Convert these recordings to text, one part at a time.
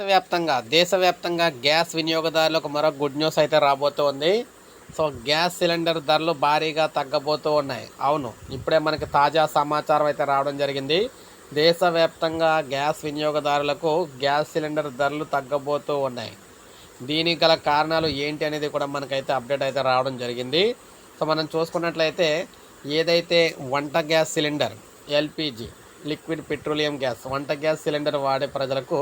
దేశవ్యాప్తంగా దేశవ్యాప్తంగా గ్యాస్ వినియోగదారులకు మరో గుడ్ న్యూస్ అయితే రాబోతోంది. సో గ్యాస్ సిలిండర్ ధరలు భారీగా తగ్గబోతూ ఉన్నాయి. అవును ఇప్పుడే మనకి తాజా సమాచారం అయితే రావడం జరిగింది. దేశవ్యాప్తంగా గ్యాస్ వినియోగదారులకు గ్యాస్ సిలిండర్ ధరలు తగ్గబోతూ ఉన్నాయి. దీనికి గల కారణాలు ఏంటి అనేది కూడా మనకైతే అప్డేట్ అయితే రావడం జరిగింది. సో మనం చూసుకున్నట్లయితే ఏదైతే వంట gas cylinder LPG liquid petroleum gas వంట గ్యాస్ సిలిండర్ వాడే ప్రజలకు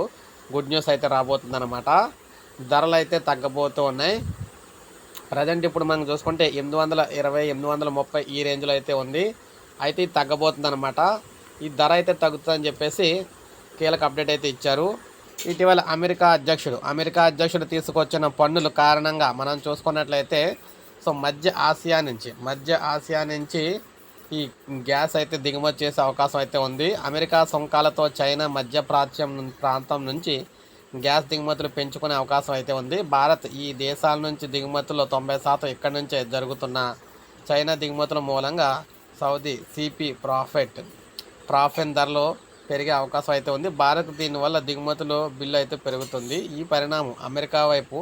గుడ్ న్యూస్ అయితే రాబోతుందన్నమాట. ధరలు అయితే తగ్గబోతూ ఉన్నాయి. ప్రజెంట్ ఇప్పుడు మనం చూసుకుంటే ఎనిమిది వందల ఇరవై ఎనిమిది వందల ముప్పై ఈ రేంజ్లో అయితే ఉంది. అయితే ఇది తగ్గబోతుంది అనమాట ఈ ధర అయితే తగ్గుతుందని చెప్పేసి కీలక అప్డేట్ అయితే ఇచ్చారు. ఇటీవల అమెరికా అధ్యక్షుడు అమెరికా అధ్యక్షుడు తీసుకొచ్చిన పన్నుల కారణంగా మనం చూసుకున్నట్లయితే సో మధ్య ఆసియా నుంచి మధ్య ఆసియా నుంచి ఈ గ్యాస్ అయితే దిగుమతి చేసే అవకాశం అయితే ఉంది. అమెరికా సుంకాలతో చైనా మధ్య ప్రాచ్యం ప్రాంతం నుంచి గ్యాస్ దిగుమతులు పెంచుకునే అవకాశం అయితే ఉంది. భారత్ ఈ దేశాల నుంచి దిగుమతులు తొంభై శాతం ఇక్కడి నుంచే జరుగుతున్న చైనా దిగుమతుల మూలంగా సౌదీ సిపి ప్రాఫిట్ ప్రాఫిన్ ధరలు పెరిగే అవకాశం అయితే ఉంది. భారత్ దీనివల్ల దిగుమతులు బిల్లు అయితే పెరుగుతుంది. ఈ పరిణామం అమెరికా వైపు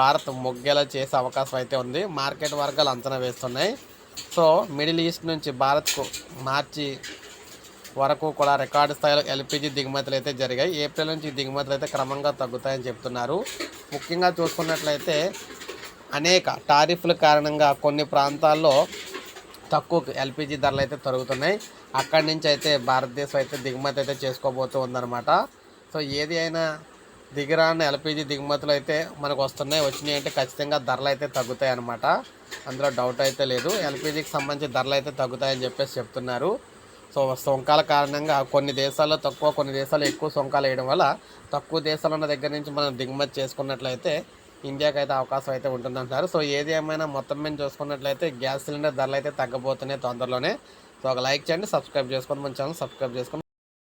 భారత్ మొగ్గేలా చేసే అవకాశం అయితే ఉంది. మార్కెట్ వర్గాలు అంచనా వేస్తున్నాయి. సో మిడిల్ ఈస్ట్ నుంచి భారత్కు మార్చి వరకు కూడా రికార్డు స్థాయిలో ఎల్పిజి దిగుమతులు అయితే జరిగాయి. ఏప్రిల్ నుంచి దిగుమతులు అయితే క్రమంగా తగ్గుతాయని చెప్తున్నారు. ముఖ్యంగా చూసుకున్నట్లయితే అనేక టారిఫ్ల కారణంగా కొన్ని ప్రాంతాల్లో తక్కువ ఎల్పిజి ధరలు అయితే తరుగుతున్నాయి. అక్కడి నుంచి అయితే భారతదేశం అయితే దిగుమతి అయితే చేసుకోబోతూ ఉందన్నమాట. సో ఏది అయినా దిగిరాన్న ఎల్పిజి దిగుమతులు అయితే మనకు వస్తున్నాయి. వచ్చినాయి అంటే ఖచ్చితంగా ధరలు అయితే తగ్గుతాయి అన్నమాట. అందులో డౌట్ అయితే లేదు. ఎల్పిజికి సంబంధించి ధరలు అయితే తగ్గుతాయని చెప్పేసి చెప్తున్నారు. సో సొంకాల కారణంగా కొన్ని దేశాల్లో తక్కువ కొన్ని దేశాల్లో ఎక్కువ సొంకాలు వేయడం వల్ల తక్కువ దేశాలు ఉన్న దగ్గర నుంచి మనం దిగుమతి చేసుకున్నట్లయితే ఇండియాకి అయితే అవకాశం అయితే ఉంటుందంటారు సో ఏది ఏమైనా మొత్తం మీద చూసుకున్నట్లయితే గ్యాస్ సిలిండర్ ధరలు అయితే తగ్గబోతున్నాయి తొందరలోనే. సో ఒక లైక్ చేయండి సబ్స్క్రైబ్ చేసుకొని మన ఛానల్ సబ్స్క్రైబ్ చేసుకొని